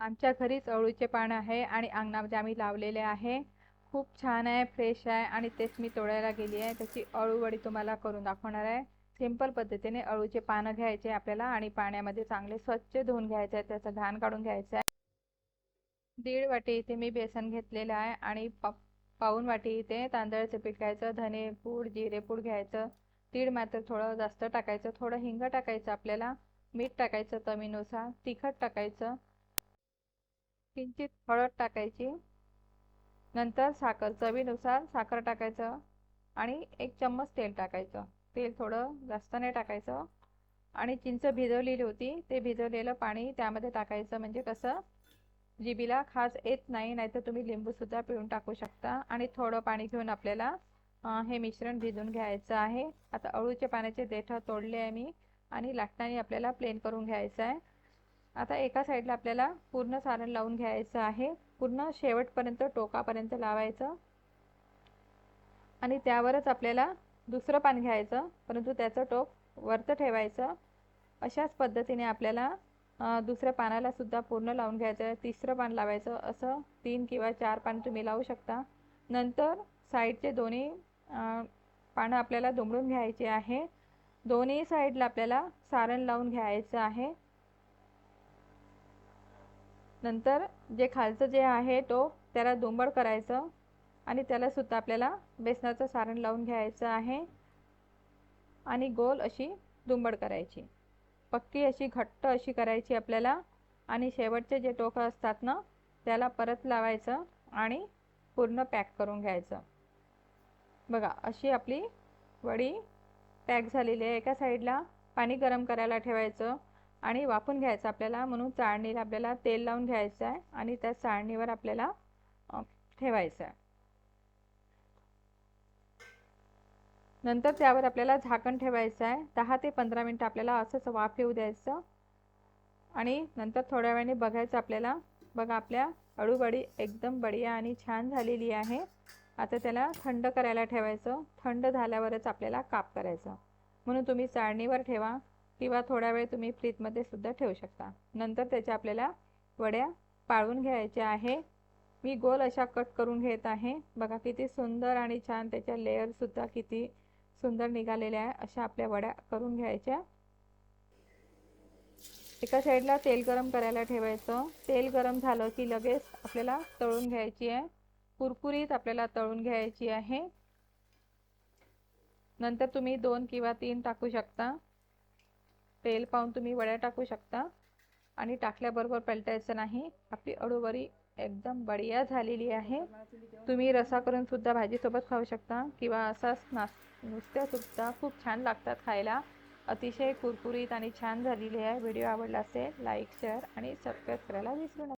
आमच्या घरीच अळूचे पान आहे आणि अंगणामध्ये आम्ही लावलेले आहे. खूप छान आहे फ्रेश आहे आणि तेच मी तोडायला गेली आहे. त्याची अळूवडी तुम्हाला करून दाखवणार आहे. सिंपल पद्धतीने अळूचे पानं घ्यायचे आपल्याला आणि पाण्यामध्ये चांगले स्वच्छ धुवून घ्यायचे आहे त्याचं घाण काढून घ्यायचं आहे. दीड वाटी इथे मी बेसन घेतलेलं आहे आणि पा पाऊन वाटी इथे तांदळाचं पीठ घ्यायचं धने पूड जिरे पूड घ्यायचं. तीळ मात्र थोडं जास्त टाकायचं थोडं हिंग टाकायचं आपल्याला मीठ टाकायचं चवीनुसार तिखट टाकायचं. किंचित हळद टाकायची. नंतर साखर चवीनुसार साखर टाकायचं आणि एक चम्मच तेल टाकायचं. तेल थोडं जास्त नाही टाकायचं. आणि चिंच भिजवलेली होती ते भिजवलेलं पाणी त्यामध्ये टाकायचं. म्हणजे कसं? जिबीला खास येत नाही नाहीतर तुम्ही लिंबूसुद्धा पिळून टाकू शकता. आणि थोडं पाणी घेऊन आपल्याला हे मिश्रण भिजून घ्यायचं आहे. आता अळूच्या पाण्याचे देठं तोडले आहे मी. आणि लाटण्याने आपल्याला प्लेन करून घ्यायचं आहे. आता एका साईडला आपल्याला पूर्ण सारण लावून घ्यायचं आहे. पूर्ण शेवटपर्यंत टोकापर्यंत लावायचं. आणि त्यावरच आपल्याला दुसरं पान घ्यायचं परंतु त्याचं टोक वरतं ठेवायचं. अशाच पद्धतीने आपल्याला दुसऱ्या पानाला सुद्धा पूर्ण लावून घ्यायचं आहे. तिसरं पान लावायचं असं तीन किंवा चार पान तुम्ही लावू शकता. नंतर साईडचे दोन्ही पानं आपल्याला दुमडून घ्यायचे आहे. दोन्ही साईडला आपल्याला सारण लावून घ्यायचं आहे. नंतर जे खालचं जे आहे तो त्याला दुंबड करायचं आणि त्याला सुद्धा आपल्याला बेसनाचं सारण लावून घ्यायचं आहे. आणि गोल अशी दुंबड करायची. पक्की अशी घट्ट अशी करायची आपल्याला. आणि शेवटचे जे टोकं असतात ना त्याला परत लावायचं आणि पूर्ण पॅक करून घ्यायचं. बघा अशी आपली वडी पॅक झालेली आहे एका साईडला. पाणी गरम करायला ठेवायचं. आणि वाफून घ्यायचं आपल्याला म्हणून चाळणीला आपल्याला तेल लावून घ्यायचं आहे आणि त्या चाळणीवर आपल्याला ठेवायचं आहे. नंतर त्यावर आपल्याला झाकण ठेवायचं आहे. दहा ते पंधरा मिनटं आपल्याला असंच वाफ येऊ द्यायचं. आणि नंतर थोड्या वेळाने बघायचं आपल्याला. बघा आपल्या अळूबडी एकदम बढिया आणि छान झालेली आहे. आता त्याला थंड करायला ठेवायचं. थंड झाल्यावरच आपल्याला काप करायचं. म्हणून तुम्ही चाळणीवर ठेवा. किंवा थोडा वेळ तुम्ही फ्रीजमध्ये सुद्धा ठेवू शकता. नंतर त्याच्या आपल्याला वड्या पाळून घ्यायच्या आहे. मी गोल अशा कट करून घेत आहे. बघा किती सुंदर आणि छान त्याच्या लेअरसुद्धा किती सुंदर निघालेल्या आहे. अशा आपल्या वड्या करून घ्यायच्या. एका साईडला तेल गरम करायला ठेवायचं. तेल गरम झालं की लगेच आपल्याला तळून घ्यायची आहे. कुरकुरीत आपल्याला तळून घ्यायची आहे. नंतर तुम्ही दोन किंवा तीन टाकू शकता. तेल पाहून तुम्ही वड्या टाकू शकता. आणि टाकल्याबरोबर पलटायचं नाही. आपली अडोबरी एकदम बढिया झालेली आहे. तुम्ही रसा करून सुद्धा भाजीसोबत खाऊ शकता किंवा असाच नास नुसत्यासुद्धा खूप छान लागतात खायला. अतिशय कुरकुरीत आणि छान झालेली आहे. व्हिडिओ आवडला असेल लाईक शेअर आणि सबस्क्राईब करायला विसरू नका.